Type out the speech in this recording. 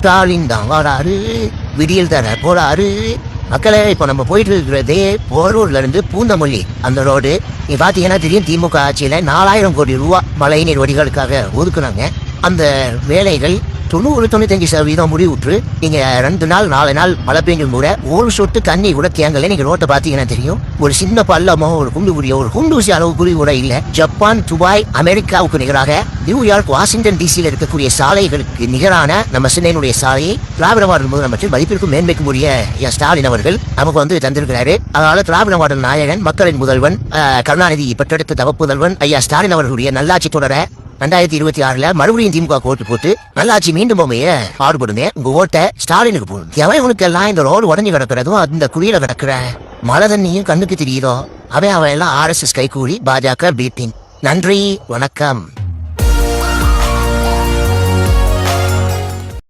ஸ்டாலின் தான் வராரு. விடியல் தர போறாரு. மக்களே இப்போ நம்ம போயிட்டு இருக்கிறதே போரூர்ல இருந்து பூந்தமல்லி அந்த ரோடு. நீ பாத்தீங்கன்னா தெரியும் திமுக ஆட்சியில நாலாயிரம் கோடி ரூபா மழைநீர் வடிகளுக்காக ஒதுக்குனாங்க. அந்த வேலைகள் தொண்ணூறு தொண்ணூத்தஞ்சு சதவீதம் முடிவுற்று நீங்க ரெண்டு நாள் நாலு நாள் மழை பெஞ்சும் கூட ஒரு சொட்டு தண்ணி கூட தேங்கல. நீங்க ரோட்டை பாத்தீங்கன்னா தெரியும். ஒரு சின்ன பள்ளமோ ஒரு குண்டு குடியோ ஒரு குண்டூசி அளவு குழி கூட இல்ல. ஜப்பான் துபாய் அமெரிக்காவுக்கு நிகராக நியூயார்க் வாஷிங்டன் டிசியில் இருக்கக்கூடிய சாலைகளுக்கு நிகரான நம்ம சென்னையினுடைய சாலையை திராவிட மாடல் முதலமைச்சர் மதிப்பிற்கும் மேன்மைக்கும் உரிய ஸ்டாலின் அவர்கள் நமக்கு வந்து தந்திருக்கிறாரு. அதனால திராவிட மாடல் நாயகன் மக்களின் முதல்வன் கருணாநிதி பெற்றெடுத்த தவப்புதல்வன் ஐயா ஸ்டாலின் அவர்களுடைய நல்லாட்சி தொடர ரெண்டாயிரத்தி இருபத்தி ஆறுல மறுபடியும் திமுக ஓட்டு போட்டு நல்லாட்சி மீண்டும் போமையே. பாடுபடுமே உங்க ஓட்டை ஸ்டாலினுக்கு போடும் எவன் உனக்கு எல்லாம் இந்த ரோடு உடஞ்சு கிடக்கிறதும் அந்த குழியில கிடக்குற? மழை தண்ணியும் கண்ணுக்கு தெரியுதோ? அவன் அவன் எல்லாம் ஆர்எஸ்எஸ் கைகூலி பாஜக பீட்டிங் நன்றி வணக்கம்.